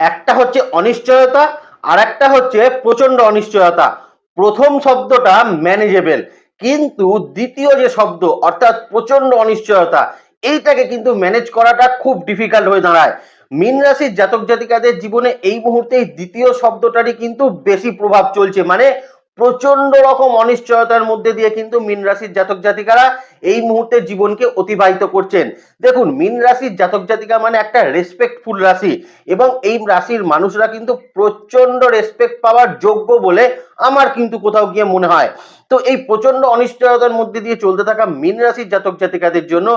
একটা হচ্ছে অনিশ্চয়তা আর একটা হচ্ছে প্রচণ্ড অনিশ্চয়তা। প্রথম শব্দটা ম্যানেজেবেল কিন্তু দ্বিতীয় যে শব্দ, অর্থাৎ প্রচণ্ড অনিশ্চয়তা, এইটাকে কিন্তু ম্যানেজ করাটা খুব ডিফিকাল্ট হয়ে দাঁড়ায়। মীন রাশির জাতক জাতিকাদের জীবনে এই মুহূর্তে দ্বিতীয় শব্দটারই কিন্তু বেশি প্রভাব চলছে। মানে প্রচণ্ড রকম অনিশ্চয়তার মধ্যে দিয়ে কিন্তু মীন রাশির জাতক জাতিকারা এই মুহূর্তে জীবনকে অতিবাহিত করছেন। দেখুন, মীন রাশির জাতক জাতিকা মানে একটা রেসপেক্টফুল রাশি এবং এই রাশির মানুষরা কিন্তু প্রচণ্ড রেসপেক্ট পাওয়ার যোগ্য বলে আমার কিন্তু কোথাও গিয়ে মনে হয়। তো এই প্রচণ্ড অনিশ্চয়তার মধ্যে দিয়ে চলতে থাকা মীন রাশির জাতক জাতিকাদের জন্য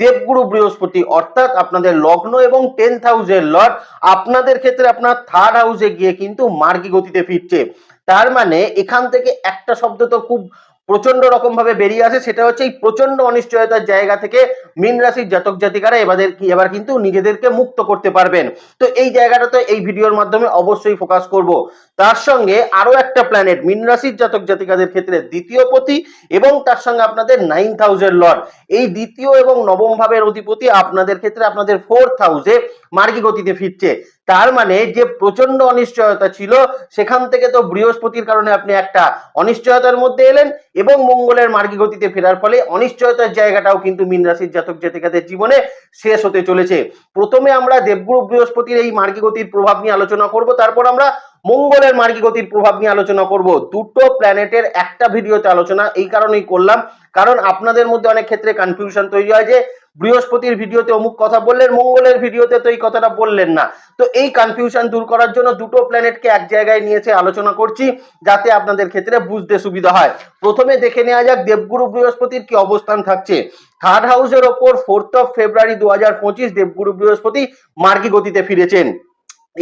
দেবগুরু বৃহস্পতি অর্থাৎ আপনাদের লগ্ন এবং টেন্থ হাউসের লর্ড আপনাদের ক্ষেত্রে আপনার থার্ড হাউসে গিয়ে কিন্তু মার্গী গতিতে ফিরছে। তার মানে এখান থেকে একটা শব্দ তো খুব প্রচণ্ড রকম ভাবে বেরিয়ে আসে, সেটা হচ্ছে এই প্রচণ্ড অনিশ্চয়তার জায়গা থেকে মীন রাশির জাতক জাতিকারা এবাদের কি, এবার কিন্তু নিজেদেরকে মুক্ত করতে পারবেন। তো এই জায়গাটাতে এই ভিডিওর মাধ্যমে অবশ্যই ফোকাস করব। তার সঙ্গে আরও একটা প্ল্যানেট মীন রাশির জাতক জাতিকাদের ক্ষেত্রে দ্বিতীয় পতি এবং তার সঙ্গে আপনাদের নাইন হাউসের লর্ড এই দ্বিতীয় এবং নবম ভাবের অধিপতি আপনাদের ক্ষেত্রে আপনাদের ফোর্থ হাউসে মার্গী গতিতে ফিরছে। তার মানে যে প্রচণ্ড অনিশ্চয়তা ছিল, সেখান থেকে তো বৃহস্পতির কারণে আপনি একটা অনিশ্চয়তার মধ্যে এলেন এবং মঙ্গলের মার্গী গতিতে ফেরার ফলে অনিশ্চয়তার জায়গাটাও কিন্তু মীন রাশির জাতক জাতিকাদের জীবনে শেষ হতে চলেছে। প্রথমে আমরা দেবগুরু বৃহস্পতির এই মার্গী গতির প্রভাব নিয়ে আলোচনা করব, তারপর আমরা মঙ্গলের মার্গী গতির প্রভাব নিয়ে আলোচনা করব। দুটো প্ল্যানেটের একটা ভিডিওতে আলোচনা এই কারণেই করলাম, কারণ আপনাদের মধ্যে অনেক ক্ষেত্রে কনফিউশন তৈরি হয় যে বৃহস্পতির ভিডিওতে অমুক কথা বললেন, মঙ্গলের ভিডিওতে তো এই কথাটা বললেন না। তো এই কনফিউশন দূর করার জন্য দুটো প্ল্যানেটকে এক জায়গায় নিয়েছে আলোচনা করছি, যাতে আপনাদের ক্ষেত্রে বুঝতে সুবিধা হয়। প্রথমে দেখে নেওয়া যাক দেবগুরু বৃহস্পতির কি অবস্থান থাকছে। থার্ড হাউসের ওপর ফোর্থ অফ ফেব্রুয়ারি দু হাজার পঁচিশ দেবগুরু বৃহস্পতি মার্গী গতিতে ফিরেছেন।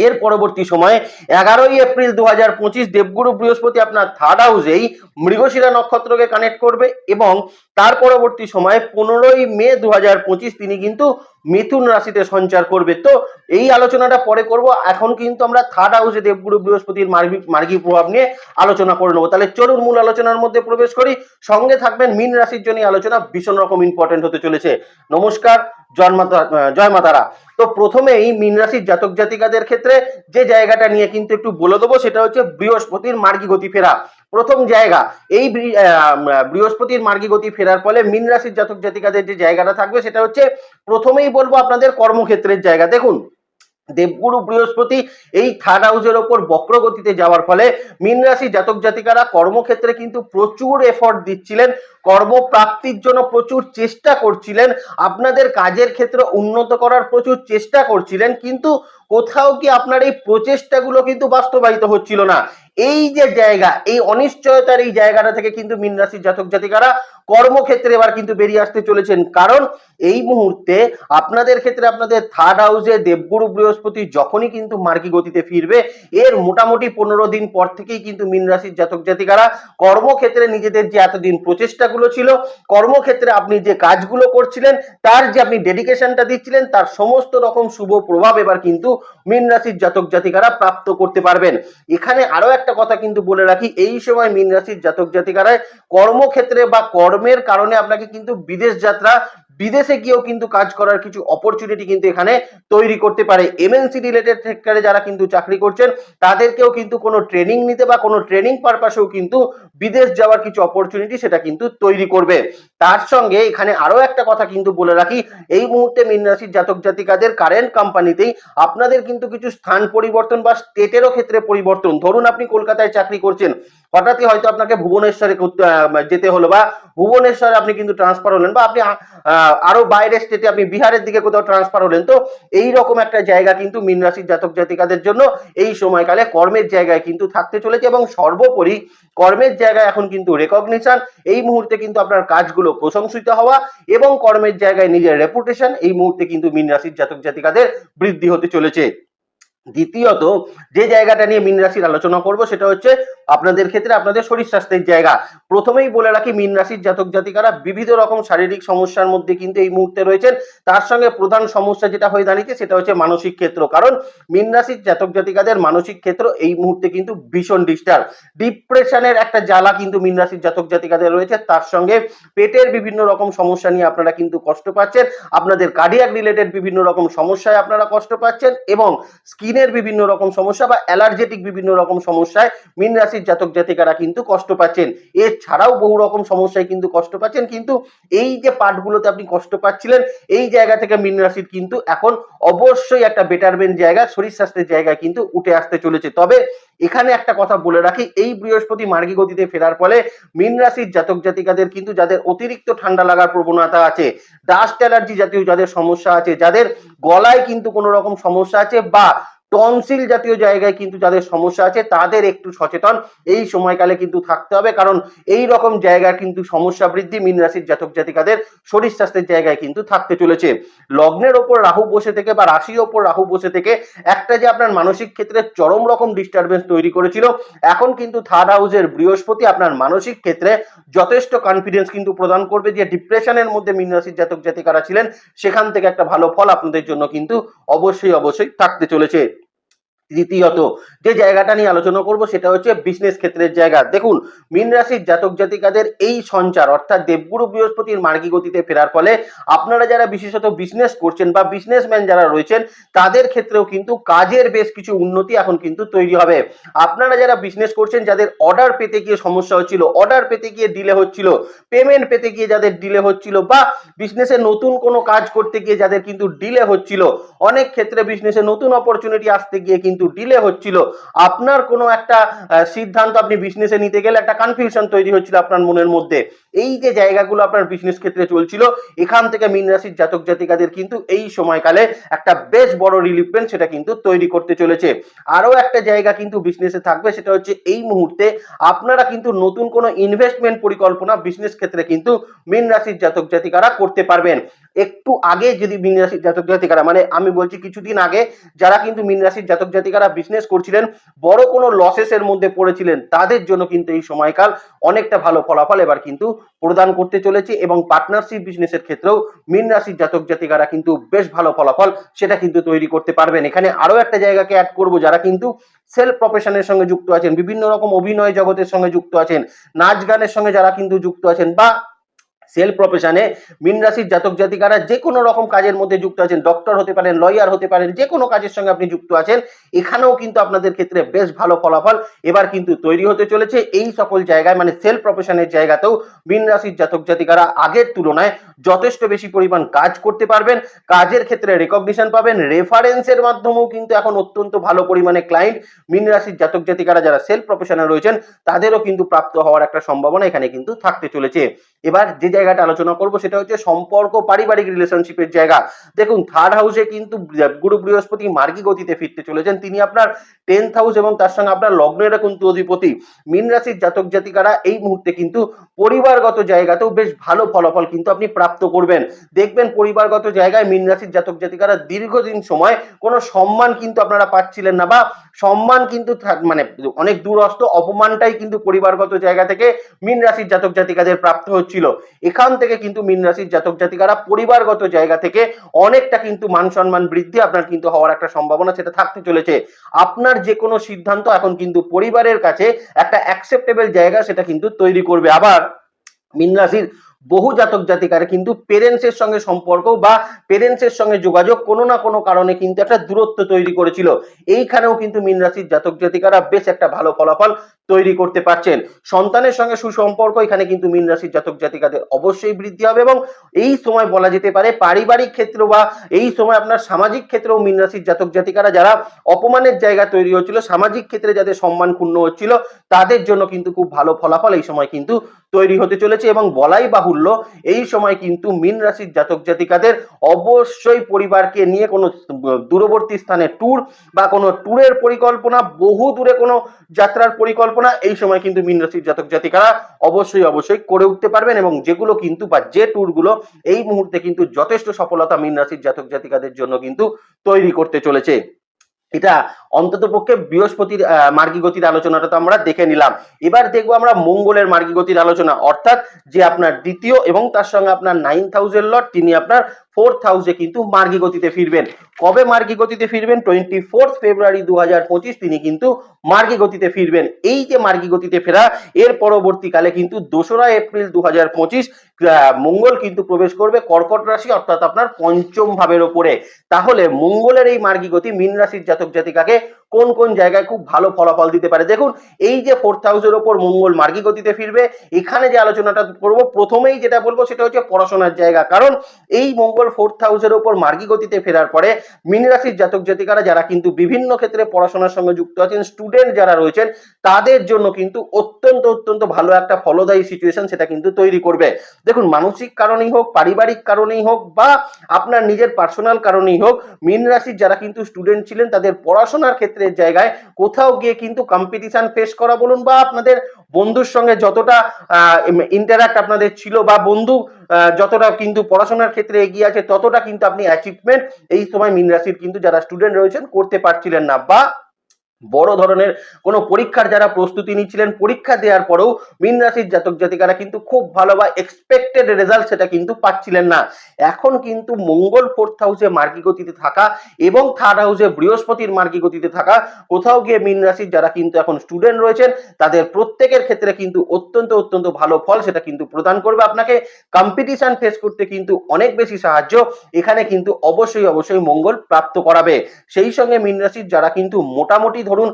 এর পরবর্তী সময়ে এগারোই এপ্রিল দু হাজার পঁচিশ দেবগুরু বৃহস্পতি আপনার থার্ড হাউসেই মৃগশিরা নক্ষত্রকে কানেক্ট করবে এবং তার পরবর্তী সময়ে পনেরোই মে দু তিনি কিন্তু মিথুন রাশিতে সঞ্চার করবে। তো এই আলোচনাটা পরে করব। এখন কিন্তু আমরা থার্ড হাউসে দেবগুরু বৃহস্পতির মার্গী মার্গী প্রভাব নিয়ে আলোচনা করে নেব। তাহলে চলুন মূল আলোচনার মধ্যে প্রবেশ করি। সঙ্গে থাকবেন মিন রাশির জন্য আলোচনা ভীষণ রকম ইম্পর্টেন্ট হতে চলেছে। নমস্কার জন্মাতা জয় মাতারা। তো প্রথমেই মিন রাশির জাতক জাতিকাদের ক্ষেত্রে যে জায়গাটা নিয়ে কিন্তু একটু বলে দেবো, সেটা হচ্ছে বৃহস্পতির মার্গী গতি ফেরা। প্রথম জায়গা। এই বৃহস্পতির মার্গী গতি ফেরার ফলে মীন রাশির জাতক জাতিকাদের যে জায়গাটা থাকবে, সেটা হচ্ছে প্রথমেই বলব আপনাদের কর্মক্ষেত্রের জায়গা। দেখুন, দেবগুরু বৃহস্পতি এই থার্ড হাউসের ওপর বক্র গতিতে যাওয়ার ফলে মীন রাশি জাতক জাতিকারা কর্মক্ষেত্রে কিন্তু প্রচুর এফর্ট দিচ্ছিলেন, কর্মপ্রাপ্তির জন্য প্রচুর চেষ্টা করছিলেন, আপনাদের কাজের ক্ষেত্রে উন্নত করার প্রচুর চেষ্টা করছিলেন, কিন্তু কোথাও কি আপনার এই প্রচেষ্টাগুলো কিন্তু বাস্তবায়িত হচ্ছিল না। এই যে জায়গা, এই অনিশ্চয়তার এই জায়গাটা থেকে কিন্তু মীন রাশির জাতক জাতিকারা কর্মক্ষেত্রে এবার কিন্তু বেরিয়ে আসতে চলেছেন। কারণ এই মুহূর্তে আপনাদের ক্ষেত্রে আপনাদের থার্ড হাউসে দেবগুরু বৃহস্পতি যখনই কিন্তু মার্গী গতিতে ফিরবে, এর মোটামুটি পনেরো দিন পর থেকেই কিন্তু মীন রাশির জাতক জাতিকারা কর্মক্ষেত্রে নিজেদের যে এতদিন প্রচেষ্টাগুলো ছিল, কর্মক্ষেত্রে আপনি যে কাজগুলো করছিলেন, তার যে আপনি ডেডিকেশনটা দিচ্ছিলেন, তার সমস্ত রকম শুভ প্রভাব এবার কিন্তু মীন রাশির জাতক জাতিকারা প্রাপ্ত করতে পারবেন। এখানে আরও একটা কথা কিন্তু বলে রাখি, এই সময় মীন রাশির জাতক জাতিকারায় কর্মক্ষেত্রে বা কর্মের কারণে আপনাকে কিন্তু বিদেশ যাত্রা বিদেশে গিয়েও কিন্তু কাজ করার কিছু অপরচুনিটি কিন্তু এখানে তৈরি করতে পারে। এমএনসি রিলেটেড সেক্টরে যারা কিন্তু চাকরি করছেন, তাদেরকেও কিন্তু কোনো ট্রেনিং নিতে বা কোনো ট্রেনিং পারপাসেও কিন্তু বিদেশ যাওয়ার কিছু অপরচুনিটি সেটা কিন্তু তৈরি করবে। তার সঙ্গে এখানে আরও একটা কথা কিন্তু বলে রাখি, এই মুহূর্তে মীন রাশির জাতক জাতিকাদের কারেন্ট কোম্পানিতেই আপনাদের কিন্তু কিছু স্থান পরিবর্তন বা স্টেটেরও ক্ষেত্রে পরিবর্তন। ধরুন আপনি কলকাতায় চাকরি করছেন হঠাৎই হয়তো আপনাকে ভুবনেশ্বরে যেতে হলো বা ভুবনেশ্বরে আপনি কিন্তু ট্রান্সফার হলেন বা আপনি আরও বাইরের স্টেটে আপনি বিহারের দিকে কোথাও ট্রান্সফার হলেন। তো এই রকম একটা জায়গা কিন্তু মীন রাশির জাতক জাতিকাদের জন্য এই সময়কালে কর্মের জায়গায় কিন্তু থাকতে চলেছে এবং সর্বোপরি কর্মের জায়গায় এখন কিন্তু রেকগনিশন এই মুহূর্তে কিন্তু আপনার কাজগুলো প্রশংসিত হওয়া এবং কর্মের জায়গায় নিজের রেপুটেশন এই মুহূর্তে কিন্তু মীন রাশির জাতক জাতিকাদের বৃদ্ধি হতে চলেছে। দ্বিতীয়ত, যে জায়গাটা নিয়ে মীন রাশির আলোচনা করব সেটা হচ্ছে আপনাদের ক্ষেত্রে আপনাদের শরীর স্বাস্থ্যের জায়গা। প্রথমেই বলে রাখি, মীন রাশির জাতক জাতিকারা বিবিধ রকম শারীরিক সমস্যার মধ্যে কিন্তু এই মুহূর্তে রয়েছেন। তার সঙ্গে প্রধান সমস্যা যেটা হয়ে দাঁড়িয়েছে সেটা হচ্ছে মানসিক ক্ষেত্র। কারণ মীন রাশির জাতক জাতিকাদের মানসিক ক্ষেত্র এই মুহূর্তে কিন্তু ভীষণ ডিস্টার্ব ডিপ্রেশনের একটা জ্বালা কিন্তু মীন রাশির জাতক জাতিকাদের রয়েছে। তার সঙ্গে পেটের বিভিন্ন রকম সমস্যা নিয়ে আপনারা কিন্তু কষ্ট পাচ্ছেন। আপনাদের কার্ডিয়াক রিলেটেড বিভিন্ন রকম সমস্যায় আপনারা কষ্ট পাচ্ছেন এবং স্কিনের বিভিন্ন রকম সমস্যা বা অ্যালার্জেটিক বিভিন্ন রকম সমস্যায় মীন রাশির জাতক জাতিকারা কিন্তু কষ্ট পাচ্ছেন। এছাড়াও বহু রকম সমস্যায় কিন্তু কষ্ট পাচ্ছেন। কিন্তু এই যে পার্টগুলোতে আপনি কষ্ট পাচ্ছিলেন, এই জায়গা থেকে মীন রাশির কিন্তু এখন অবশ্যই একটা বেটারমেন্ট জায়গা, শরীর স্বাস্থ্যের জায়গায় কিন্তু উঠে আসতে চলেছে। তবে এখানে একটা কথা বলে রাখি, এই বৃহস্পতি মার্গী গতিতে ফেরার ফলে মীন রাশির জাতক জাতিকাদের কিন্তু যাদের অতিরিক্ত ঠান্ডা লাগার প্রবণতা আছে ডাস্ট অ্যালার্জি জাতীয় যাদের সমস্যা আছে, যাদের গলায় কিন্তু কোনো রকম সমস্যা আছে বা টনসিল জাতীয় জায়গায় কিন্তু যাদের সমস্যা আছে, তাদের একটু সচেতন। এই সময়কালে কিন্তু থাকতে হবে, কারণ এই রকম জায়গায় কিন্তু সমস্যা বৃদ্ধি, মীন রাশির জাতক জাতিকাদের শরীর স্বাস্থ্যের জায়গায় কিন্তু থাকতে চলেছে। লগ্নের ওপর রাহু বসে থেকে বা রাশির ওপর রাহু বসে থেকে একটা যে আপনার মানসিক ক্ষেত্রে চরম রকম ডিস্টারবেন্স তৈরি করেছিল, এখন কিন্তু থার্ড হাউসের বৃহস্পতি আপনার মানসিক ক্ষেত্রে যথেষ্ট কনফিডেন্স কিন্তু প্রদান করবে যে ডিপ্রেশনের মধ্যে মীন রাশির জাতক জাতিকারা ছিলেন, সেখান থেকে একটা ভালো ফল আপনাদের জন্য কিন্তু অবশ্যই অবশ্যই থাকতে চলেছে। তৃতীয়ত যে জায়গাটা নিয়ে আলোচনা করব সেটা হচ্ছে বিজনেস ক্ষেত্রের জায়গা। দেখুন, মীন রাশির জাতক জাতিকাদের এই সঞ্চার, অর্থাৎ দেবগুরু বৃহস্পতির মার্গী গতিতে ফেরার ফলে আপনারা যারা বিশেষত বিজনেস করছেন বা বিজনেসম্যান যারা রয়েছেন, তাদের ক্ষেত্রেও কিন্তু কাজের বেশ কিছু উন্নতি এখন কিন্তু তৈরি হবে। আপনারা যারা বিজনেস করছেন, যাদের অর্ডার পেতে গিয়ে সমস্যা হচ্ছিল অর্ডার পেতে গিয়ে ডিলে হচ্ছিল পেমেন্ট পেতে গিয়ে যাদের ডিলে হচ্ছিল বা বিজনেসে নতুন কোনো কাজ করতে গিয়ে যাদের কিন্তু ডিলে হচ্ছিল, অনেক ক্ষেত্রে বিজনেসে নতুন অপরচুনিটি আসতে গিয়ে কিন্তু ডিলে হচ্ছিল। আপনার কোনো একটা সিদ্ধান্ত আপনি বিজনেসে নিতে গেলে একটা কনফিউশন তৈরি হচ্ছিল আপনার মনের মধ্যে। এই যে জায়গাগুলো আপনার বিজনেস ক্ষেত্রে চলছিল, এখান থেকে মীন রাশির জাতক জাতিকাদের কিন্তু এই সময়কালে একটা বেশ বড় রিলিফমেন্ট সেটা কিন্তু তৈরি করতে চলেছে। আরও একটা জায়গা কিন্তু বিজনেসে থাকবে, সেটা হচ্ছে এই মুহূর্তে আপনারা কিন্তু নতুন কোনো ইনভেস্টমেন্ট পরিকল্পনা বিজনেস ক্ষেত্রে কিন্তু মীন রাশির জাতক জাতিকারা করতে পারবেন। একটু আগে যদি মীন রাশির জাতক জাতিকারা মানে আমি বলছি কিছুদিন আগে যারা কিন্তু মীন রাশির জাতক জাতিকারা বিজনেস করছিলেন, বড় কোনো লসেসের মধ্যে পড়েছিলেন, তাদের জন্য কিন্তু এই সময়কাল অনেকটা ভালো ফলাফল এবার কিন্তু প্রদান করতে চলেছে এবং পার্টনারশিপ বিজনেসের ক্ষেত্রেও মীন রাশির জাতক জাতিকারা কিন্তু বেশ ভালো ফলাফল সেটা কিন্তু তৈরি করতে পারবেন। এখানে আরও একটা জায়গাকে অ্যাড করব, যারা কিন্তু সেলফ প্রফেশনের সঙ্গে যুক্ত আছেন, বিভিন্ন রকম অভিনয় জগতের সঙ্গে যুক্ত আছেন, নাচ গানের সঙ্গে যারা কিন্তু যুক্ত আছেন বা সেলফ প্রফেশনে মিন রাশির জাতক জাতিকারা যে কোনো রকম কাজের মধ্যে যুক্ত আছেন ডক্টর হতে পারেন লয়ার হতে পারেন, যে কোনো কাজের সঙ্গে আপনি যুক্ত আছেন, এখানেও কিন্তু আপনাদের ক্ষেত্রে বেশ ভালো ফলাফল এবার কিন্তু তৈরি হতে চলেছে। এই সকল জায়গায় মানে সেলফ প্রফেশনের জায়গাতেও মিন রাশির জাতক জাতিকারা আগের তুলনায় যথেষ্ট বেশি পরিমাণ কাজ করতে পারবেন। কাজের ক্ষেত্রে রেকগনিশন পাবেন রেফারেন্সের মাধ্যমেও কিন্তু এখন অত্যন্ত ভালো পরিমাণে ক্লায়েন্ট মিন রাশির জাতক জাতিকারা যারা সেলফ প্রফেশনে রয়েছেন, তাদেরও কিন্তু প্রাপ্ত হওয়ার একটা সম্ভাবনা এখানে কিন্তু থাকতে চলেছে। এবার যে জায়গাটা আলোচনা করব, সেটা হচ্ছে সম্পর্ক, পারিবারিক রিলেশনশিপের জায়গা। দেখুন থার্ড হাউসে কিন্তু গুরু বৃহস্পতি মার্গী গতিতে ফিরতে চলেছেন। তিনি আপনার টেন্থ হাউস এবং তার সঙ্গে আপনার লগ্নের কিন্তু অধিপতি। মীন রাশির জাতক জাতিকারা এই মুহূর্তে কিন্তু পরিবারগত জায়গাতেও বেশ ভালো ফলাফল কিন্তু আপনি প্রাপ্ত করবেন। দেখবেন, পরিবারগত জায়গায় মীন রাশির জাতক জাতিকারা দীর্ঘদিন সময় কোনো সম্মান কিন্তু আপনারা পাচ্ছিলেন না বা সম্মান কিন্তু মানে অনেক দূরস্থ, অপমানটাই কিন্তু পরিবারগত জায়গা থেকে মীন রাশির জাতক জাতিকাদের প্রাপ্ত হচ্ছিল। এখান থেকে কিন্তু মীন রাশির জাতক জাতিকারা পরিবারগত জায়গা থেকে অনেকটা কিন্তু মান সম্মান বৃদ্ধি আপনার কিন্তু হওয়ার একটা সম্ভাবনা সেটা থাকতে চলেছে। আপনার যে কোনো সিদ্ধান্ত এখন কিন্তু পরিবারের কাছে একটা অ্যাকসেপ্টেবল জায়গা সেটা কিন্তু তৈরি করবে। আবার মীন রাশির বহু জাতক জাতিকারে কিন্তু পেরেন্টসের সঙ্গে সম্পর্ক বা পেরেন্টসের সঙ্গে যোগাযোগ কোনো না কোনো কারণে কিন্তু একটা দূরত্ব তৈরি করেছিল। এইখানেও কিন্তু মীন রাশির জাতক জাতিকারা বেশ একটা ভালো ফলাফল তৈরি করতে পারছেন। সন্তানের সঙ্গে সুসম্পর্ক, এখানে কিন্তু মীন রাশির জাতক জাতিকাদের অবশ্যই বৃদ্ধি হবে এবং এই সময় বলা যেতে পারে পারিবারিক ক্ষেত্র বা এই সময় আপনার সামাজিক ক্ষেত্রেও মীন রাশির জাতক জাতিকারা যারা অপমানের জায়গা তৈরি হচ্ছিল, সামাজিক ক্ষেত্রে যাদের সম্মান ক্ষুণ্ণ হচ্ছিল, তাদের জন্য কিন্তু খুব ভালো ফলাফল এই সময় কিন্তু তৈরি হতে চলেছে এবং বলাই বাহুল্য, এই সময় কিন্তু মীন রাশির জাতক জাতিকাদের অবশ্যই পরিবারকে নিয়ে কোনো দূরবর্তী স্থানে ট্যুর বা কোনো ট্যুরের পরিকল্পনা, বহু দূরে কোনো যাত্রার পরিকল্পনা এই সময় কিন্তু মীন রাশির জাতক জাতিকারা অবশ্যই অবশ্যই করে উঠতে পারবেন এবং যেগুলো কিন্তু বা যে ট্যুরগুলো এই মুহূর্তে কিন্তু যথেষ্ট সফলতা মীন রাশির জাতক জাতিকাদের জন্য কিন্তু তৈরি করতে চলেছে। এটা অন্তত পক্ষে বৃহস্পতির মার্গী গতির আলোচনাটা তো আমরা দেখে নিলাম। এবার দেখব আমরা মঙ্গলের মার্গী গতির আলোচনা। অর্থাৎ যে আপনার দ্বিতীয় এবং তার সঙ্গে আপনার নাইন থাউজেন্ড লট তিনি আপনার ফোর্থ হাউসে কিন্তু মার্গী গতিতে ফিরবেন। কবে মার্গী গতিতে ফিরবেন? টোয়েন্টি ফোর্থ ফেব্রুয়ারি দু হাজার পঁচিশ তিনি কিন্তু মার্গী গতিতে ফিরবেন। এই যে মার্গী গতিতে ফেরা, এর পরবর্তীকালে কিন্তু দোসরা এপ্রিল দু হাজার পঁচিশ মঙ্গল কিন্তু প্রবেশ করবে কর্কট রাশি, অর্থাৎ আপনার পঞ্চম ভাবের ওপরে। তাহলে মঙ্গলের এই মার্গী গতি মীন রাশির জাতক জাতিকাকে কোন কোন জায়গায় খুব ভালো ফলাফল দিতে পারে? দেখুন, এই যে ফোর্থ হাউসের ওপর মঙ্গল মার্গী গতিতে ফিরবে, এখানে যে আলোচনাটা করব, প্রথমেই যেটা বলব সেটা হচ্ছে পড়াশোনার জায়গা। কারণ এই মঙ্গল ফোর্থ হাউসের মার্গী গতিতে ফেরার পরে মীন জাতক জাতিকারা যারা কিন্তু বিভিন্ন ক্ষেত্রে পড়াশোনার সঙ্গে যুক্ত আছেন স্টুডেন্ট যারা রয়েছেন, তাদের জন্য কিন্তু অত্যন্ত অত্যন্ত ভালো একটা ফলদায়ী সিচুয়েশন সেটা কিন্তু তৈরি করবে। দেখুন, মানসিক কারণেই হোক, পারিবারিক কারণেই হোক বা আপনার নিজের পার্সোনাল কারণেই হোক, মীন রাশির যারা কিন্তু স্টুডেন্ট ছিলেন, তাদের পড়াশোনার ক্ষেত্রে জায়গায় কোথাও গিয়ে কিন্তু কম্পিটিশন ফেস করা বলুন বা আপনাদের বন্ধুর সঙ্গে যতটা ইন্টারাক্ট আপনাদের ছিল বা বন্ধু যতটা কিন্তু পড়াশোনার ক্ষেত্রে এগিয়ে আছে, ততটা কিন্তু আপনি অ্যাচিভমেন্ট এই সময় মিন রাশির কিন্তু যারা স্টুডেন্ট রয়েছেন, করতে পারছিলেন না বা বড় ধরনের কোনো পরীক্ষার যারা প্রস্তুতি নিচ্ছিলেন, পরীক্ষা দেওয়ার পরেও মীন রাশির জাতক জাতিকারা কিন্তু খুব ভালো বা এক্সপেক্টেড রেজাল্ট সেটা কিন্তু পাচ্ছিলেন না। এখন কিন্তু মঙ্গল ফোর্থ হাউসে মার্গী গতিতে থাকা এবং থার্ড হাউসে বৃহস্পতির মার্গী গতিতে থাকা কোথাও গিয়ে মীন রাশির যারা কিন্তু এখন স্টুডেন্ট রয়েছেন, তাদের প্রত্যেকের ক্ষেত্রে কিন্তু অত্যন্ত অত্যন্ত ভালো ফল সেটা কিন্তু প্রদান করবে আপনাকে। কম্পিটিশন ফেস করতে কিন্তু অনেক বেশি সাহায্য এখানে কিন্তু অবশ্যই অবশ্যই মঙ্গল প্রাপ্ত করাবে। সেই সঙ্গে মীন রাশির যারা কিন্তু মোটামুটি ধরুন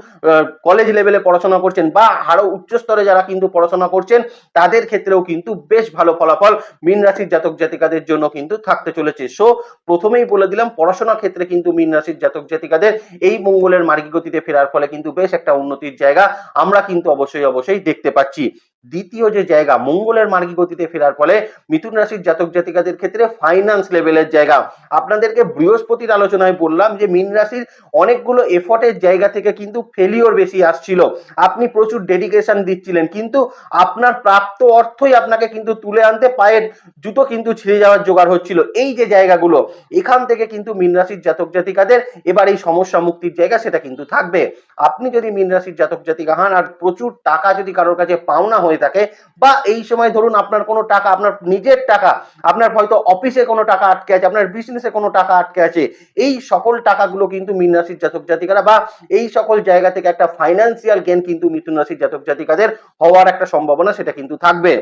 কলেজ লেভেলে পড়াশোনা করছেন বা আরও উচ্চস্তরে যারা কিন্তু পড়াশোনা করছেন, তাদের ক্ষেত্রেও কিন্তু বেশ ভালো ফলাফল মীন রাশির জাতক জাতিকাদের জন্য কিন্তু থাকতে চলেছে। সো প্রথমেই বলে দিলাম, পড়াশোনার ক্ষেত্রে কিন্তু মীন রাশির জাতক জাতিকাদের এই মঙ্গলের মার্গী গতিতে ফেরার ফলে কিন্তু বেশ একটা উন্নতির জায়গা আমরা কিন্তু অবশ্যই অবশ্যই দেখতে পাচ্ছি। দ্বিতীয় যে জায়গা, মঙ্গলের মার্গী গতিতে ফেরার ফলে মিথুন রাশির জাতক জাতিকাদের ক্ষেত্রে ফাইন্যান্স লেভেলের জায়গা। আপনাদেরকে বৃহস্পতির আলোচনায় বললাম যে, মীন রাশির অনেকগুলো এফর্টের জায়গা থেকে কিন্তু ফেলিওর বেশি আসছিল। আপনি প্রচুর ডেডিকেশন দিচ্ছিলেন, কিন্তু আপনার প্রাপ্ত অর্থই আপনাকে কিন্তু তুলে আনতে পায়ের জুতো কিন্তু ছিঁড়ে যাওয়ার জোগাড় হচ্ছিল। এই যে জায়গাগুলো, এখান থেকে কিন্তু মীন রাশির জাতক জাতিকাদের এবার এই সমস্যা মুক্তির জায়গা সেটা কিন্তু থাকবে। আপনি যদি মীন রাশির জাতক জাতিকা হন আর প্রচুর টাকা যদি কারোর কাছে পাওনা হয়ে থাকে। বা এই সময় ধরুন আপনার কোনো টাকা, আপনার নিজের টাকা, আপনার হয়তো অফিসে কোনো টাকা আটকে আছে, আপনার বিজনেসে কোনো টাকা আটকে আছে, এই সকল টাকাগুলো কিন্তু মীন রাশির জাতক জাতিকারা বা এই সকল জায়গা থেকে একটা ফাইন্যান্সিয়াল গেন কিন্তু মিথুন রাশির জাতক জাতিকাদের হওয়ার একটা সম্ভাবনা সেটা কিন্তু থাকবে।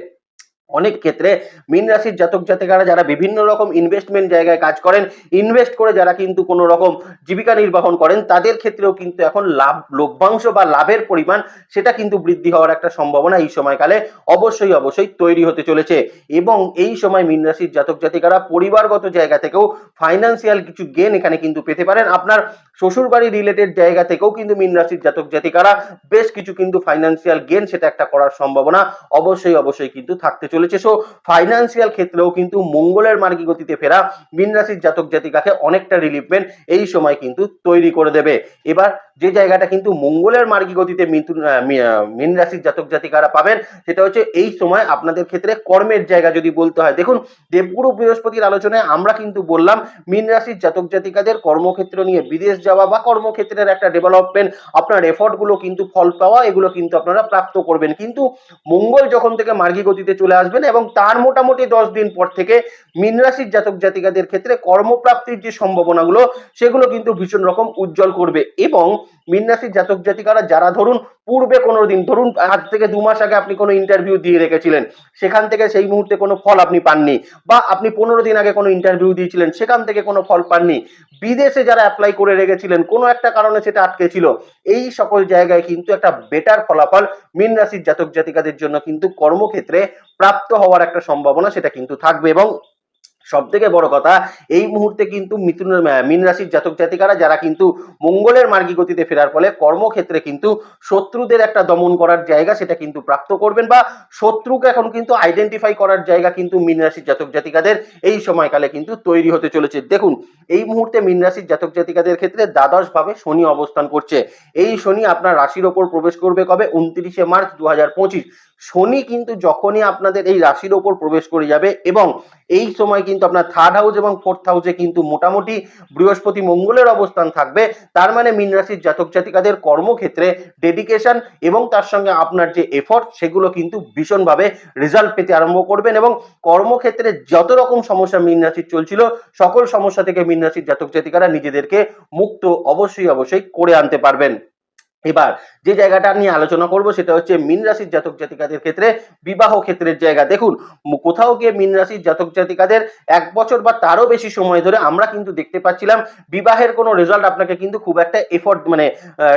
অনেক ক্ষেত্রে মীন রাশির জাতক জাতিকারা যারা বিভিন্ন রকম ইনভেস্টমেন্ট জায়গায় কাজ করেন ইনভেস্ট করে যারা কিন্তু কোনো রকম জীবিকা নির্বাহন করেন, তাদের ক্ষেত্রেও কিন্তু এখন লাভ, লভ্যাংশ বা লাভের পরিমাণ সেটা কিন্তু বৃদ্ধি হওয়ার একটা সম্ভাবনা এই সময়কালে অবশ্যই অবশ্যই তৈরি হতে চলেছে। এবং এই সময় মীন রাশির জাতক জাতিকারা পরিবারগত জায়গা থেকেও ফাইন্যান্সিয়াল কিছু গেন এখানে কিন্তু পেতে পারেন। আপনার শ্বশুরবাড়ি রিলেটেড জায়গা থেকেও কিন্তু মীন রাশির জাতক জাতিকারা বেশ কিছু কিন্তু ফাইন্যান্সিয়াল গেন সেটা একটা করার সম্ভাবনা অবশ্যই অবশ্যই কিন্তু থাকতে চলেছে। সো ফাইন্যান্সিয়াল ক্ষেত্রেও কিন্তু মঙ্গলের মার্গী গতিতে ফেরা মিন রাশির জাতক জাতিকাকে অনেকটা রিলিফমেন্ট এই সময় কিন্তু তৈরি করে দেবে। এবার যে জায়গাটা কিন্তু মঙ্গলের মার্গী গতিতে মিথুন মীন রাশির জাতক জাতিকারা পাবেন, সেটা হচ্ছে এই সময় আপনাদের ক্ষেত্রে কর্মের জায়গা যদি বলতে হয়। দেখুন দেবগুরু বৃহস্পতির আলোচনায় আমরা কিন্তু বললাম, মীন রাশির জাতক জাতিকাদের কর্মক্ষেত্র নিয়ে বিদেশ যাওয়া বা কর্মক্ষেত্রের একটা ডেভেলপমেন্ট আপনার এফোর্টগুলো কিন্তু ফল পাওয়া, এগুলো কিন্তু আপনারা প্রাপ্ত করবেন। কিন্তু মঙ্গল যখন থেকে মার্গী গতিতে চলে আসবেন এবং তার মোটামুটি দশ দিন পর থেকে মিন রাশির জাতক জাতিকাদের ক্ষেত্রে কর্মপ্রাপ্তির যে সম্ভাবনাগুলো, সেগুলো কিন্তু ভীষণ রকম উজ্জ্বল করবে। এবং মিন রাশির জাতক জাতিকারা যারা ধরুন পূর্বে কোনো দিন, ধরুন আজ থেকে দু মাস আগে আপনি কোনো ইন্টারভিউ দিয়ে রেখেছিলেন, সেখান থেকে সেই মুহূর্তে কোনো ফল আপনি পাননি, বা আপনি পনেরো দিন আগে কোনো ইন্টারভিউ দিয়েছিলেন, সেখান থেকে কোনো ফল পাননি, বিদেশে যারা অ্যাপ্লাই করে রেখেছিলেন, কোনো একটা কারণে সেটা আটকে ছিল, এই সকল জায়গায় কিন্তু একটা বেটার ফলাফল মীন রাশির জাতক জাতিকাদের জন্য কিন্তু কর্মক্ষেত্রে প্রাপ্ত হওয়ার একটা সম্ভাবনা সেটা কিন্তু থাকবে এবং সব থেকে বড় কথা, এই মুহূর্তে কিন্তু মিথুন মীন রাশির জাতক জাতিকারা যারা কিন্তু মঙ্গলের মার্গী গতিতে ফেরার ফলে কর্মক্ষেত্রে কিন্তু শত্রুদের একটা দমন করার জায়গা সেটা কিন্তু প্রাপ্ত করবেন বা শত্রুকে এখন কিন্তু আইডেন্টিফাই করার জায়গা কিন্তু মীন রাশির জাতক জাতিকাদের এই সময়কালে কিন্তু তৈরি হতে চলেছে। দেখুন, এই মুহূর্তে মীন রাশির জাতক জাতিকাদের ক্ষেত্রে দ্বাদশ ভাবে শনি অবস্থান করছে। এই শনি আপনার রাশির ওপর প্রবেশ করবে কবে? উনত্রিশে মার্চ দু হাজার পঁচিশ। শনি কিন্তু যখনই আপনাদের এই রাশির ওপর প্রবেশ করে যাবে এবং এই সময় কিন্তু আপনার থার্ড হাউস এবং ফোর্থ হাউসে কিন্তু মোটামুটি বৃহস্পতি মঙ্গলের অবস্থান থাকবে। তার মানে মীন রাশির জাতক জাতিকাদের কর্মক্ষেত্রে ডেডিকেশন এবং তার সঙ্গে আপনার যে এফর্ট সেগুলো কিন্তু ভীষণভাবে রেজাল্ট পেতে আরম্ভ করবেন এবং কর্মক্ষেত্রে যত রকম সমস্যা মীন রাশির চলছিল, সকল সমস্যা থেকে মীন রাশির জাতক জাতিকারা নিজেদেরকে মুক্ত অবশ্যই অবশ্যই করে আনতে পারবেন। এবার যে জায়গাটা নিয়ে আলোচনা করব সেটা হচ্ছে মীন রাশির জাতক জাতিকাদের ক্ষেত্রে, বিবাহ ক্ষেত্রের জায়গা। দেখুন কোথাও গিয়ে মীন রাশির জাতক জাতিকাদের এক বছর বা তারও বেশি সময় ধরে আমরা কিন্তু দেখতে পাচ্ছিলাম, বিবাহের কোনো রেজাল্ট আপনাকে কিন্তু খুব একটা এফোর্ট মানে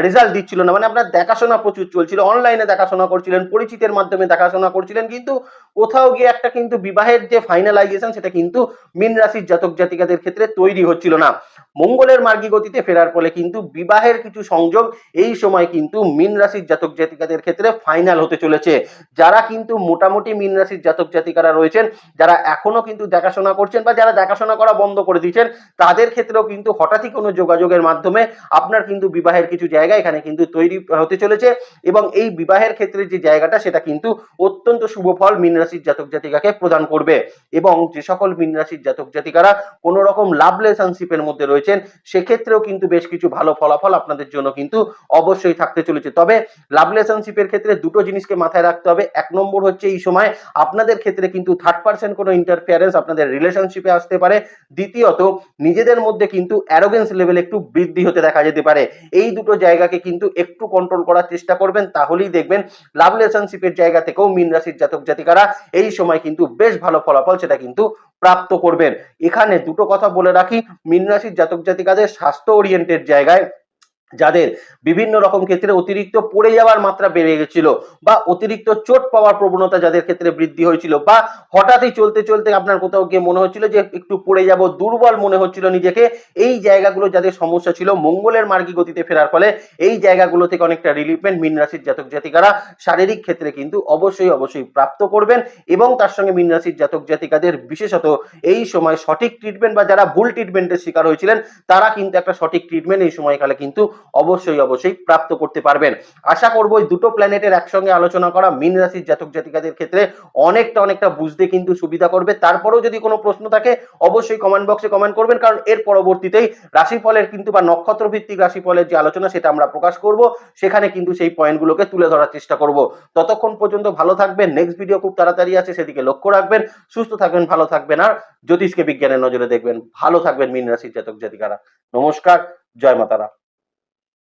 রেজাল্ট দিচ্ছিল না। মানে আপনার দেখাশোনা প্রচুর চলছিল অনলাইনে দেখাশোনা করছিলেন, পরিচিতের মাধ্যমে দেখাশোনা করছিলেন, কিন্তু কোথাও গিয়ে একটা কিন্তু বিবাহের যে ফাইনালাইজেশন সেটা কিন্তু মীন রাশির জাতক জাতিকাদের ক্ষেত্রে তৈরি হচ্ছিল না। মঙ্গলের মার্গী গতিতে ফেরার ফলে কিন্তু বিবাহের কিছু সংযোগ এই সময় কিন্তু মীন রাশির জাতক জাতিকাদের ক্ষেত্রে ফাইনাল হতে চলেছে। যারা কিন্তু মোটামুটি মীন রাশির জাতক জাতিকারা রয়েছেন, যারা এখনও কিন্তু দেখাশোনা করছেন বা যারা দেখাশোনা করা বন্ধ করে দিয়েছেন, তাদের ক্ষেত্রেও কিন্তু হঠাৎই কোনো যোগাযোগের মাধ্যমে আপনার কিন্তু বিবাহের কিছু জায়গা এখানে কিন্তু তৈরি হতে চলেছে এবং এই বিবাহের ক্ষেত্রে যে জায়গাটা, সেটা কিন্তু অত্যন্ত শুভ ফল মীন রাশির জাতক জাতিকাকে প্রদান করবে এবং যে সকল মীন রাশির জাতক জাতিকারা কোনো রকম লাভ রিলেশনশিপের মধ্যে রয়েছেন, সেক্ষেত্রেও কিন্তু বেশ কিছু ভালো ফলাফল আপনাদের জন্য কিন্তু অবশ্যই থাকতে চলেছে। তবে লাভ রিলেশনশিপের ক্ষেত্রে দুটো জিনিসকে মাথায় রাখতে হবে। এক নম্বর হচ্ছে এই সময় আপনাদের ক্ষেত্রে কিন্তু থার্ড পার্সেন্ট কোনো ইন্টারফিয়ারেন্স আপনাদের রিলেশনশিপে আসতে পারে। দ্বিতীয়ত, নিজেদের মধ্যে কিন্তু অ্যারোগেন্স লেভেল একটু বৃদ্ধি হতে দেখা যেতে পারে। এই দুটো জায়গাকে কিন্তু একটু কন্ট্রোল করার চেষ্টা করবেন, তাহলেই দেখবেন লাভ রিলেশনশিপের জায়গা থেকেও মীন রাশির জাতক জাতিকারা এই সময় কিন্তু বেশ ভালো ফলাফল সেটা কিন্তু প্রাপ্ত করবেন। এখানে দুটো কথা বলে রাখি। মীন রাশির জাতক জাতিকাদের স্বাস্থ্য ওরিয়েন্টেড জায়গায় যাদের বিভিন্ন রকম ক্ষেত্রে অতিরিক্ত পড়ে যাওয়ার মাত্রা বেড়ে গেছিল বা অতিরিক্ত চোট পাওয়ার প্রবণতা যাদের ক্ষেত্রে বৃদ্ধি হয়েছিল বা হঠাৎই চলতে চলতে আপনার কোথাও গিয়ে মনে হচ্ছিল যে একটু পড়ে যাব, দুর্বল মনে হচ্ছিল নিজেকে, এই জায়গাগুলো যাদের সমস্যা ছিল মঙ্গলের মার্গী গতিতে ফেরার ফলে এই জায়গাগুলো থেকে অনেকটা রিলিফমেন্ট মীন রাশির জাতক জাতিকারা। শারীরিক ক্ষেত্রে কিন্তু অবশ্যই অবশ্যই প্রাপ্ত করবেন এবং তার সঙ্গে মীন রাশির জাতক জাতিকাদের বিশেষত এই সময় সঠিক ট্রিটমেন্ট বা যারা ভুল ট্রিটমেন্টের শিকার হয়েছিলেন, তারা কিন্তু একটা সঠিক ট্রিটমেন্ট এই সময়কালে কিন্তু অবশ্যই অবশ্যই প্রাপ্ত করতে পারবেন। আশা করব দুটো প্ল্যানেটের একসঙ্গে আলোচনা করা মিন রাশির জাতক জাতিকাদের ক্ষেত্রে অনেকটা অনেকটা বুঝতে কিন্তু সুবিধা করবে। তারপরেও যদি কোনো প্রশ্ন থাকে, অবশ্যই কমেন্ট বক্সে কমেন্ট করবেন, কারণ এর পরবর্তীতেই রাশিফলের কিন্তু বা নক্ষত্র ভিত্তিক রাশিফলের যে আলোচনা, সেটা আমরা প্রকাশ করব। সেখানে কিন্তু সেই পয়েন্টগুলোকে তুলে ধরার চেষ্টা করব। ততক্ষণ পর্যন্ত ভালো থাকবেন। নেক্সট ভিডিও খুব তাড়াতাড়ি আছে, সেদিকে লক্ষ্য রাখবেন। সুস্থ থাকবেন, ভালো থাকবেন আর জ্যোতিষকে, বিজ্ঞানের নজরে দেখবেন। ভালো থাকবেন মীন রাশির জাতক জাতিকারা। নমস্কার, জয় মাতারা।